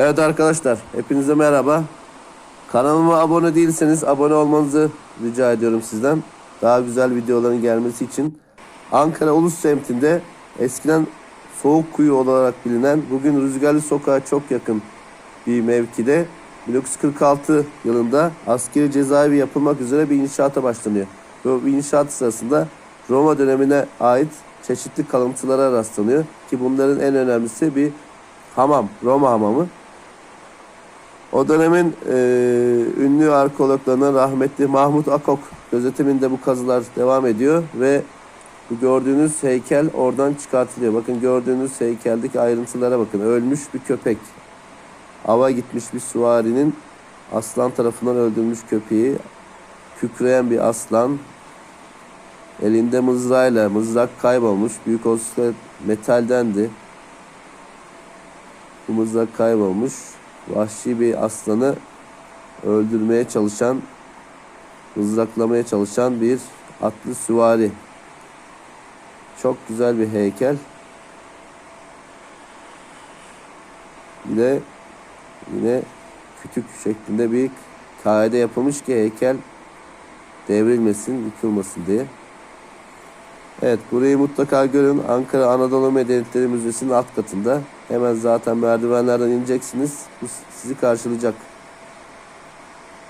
Evet arkadaşlar, hepinize merhaba. Kanalıma abone değilseniz abone olmanızı rica ediyorum sizden. Daha güzel videoların gelmesi için. Ankara Ulus semtinde eskiden Soğuk Kuyu olarak bilinen, bugün Rüzgarlı Sokağa çok yakın bir mevkide 1946 yılında askeri cezaevi yapılmak üzere bir inşaata başlanıyor. Bu inşaat sırasında Roma dönemine ait çeşitli kalıntılara rastlanıyor ki bunların en önemlisi bir hamam, Roma hamamı. O dönemin e, ünlü arkeologlarından rahmetli Mahmut Akok gözetiminde bu kazılar devam ediyor ve bu gördüğünüz heykel oradan çıkartılıyor. Bakın gördüğünüz heykeldeki ayrıntılara bakın. Ölmüş bir köpek. Ava gitmiş bir süvarinin aslan tarafından öldürmüş köpeği. Kükreyen bir aslan. Elinde mızrağıyla mızrak kaybolmuş. Büyük olasılıkla metaldendi. Bu mızrak kaybolmuş. Vahşi bir aslanı öldürmeye çalışan, mızraklamaya çalışan bir atlı süvari. Çok güzel bir heykel. Bir de yine kütük şeklinde bir kaide yapılmış ki heykel devrilmesin, yıkılmasın diye. Evet burayı mutlaka görün. Ankara Anadolu Medeniyetleri Müzesi'nin alt katında. Hemen zaten merdivenlerden ineceksiniz. Bu sizi karşılayacak.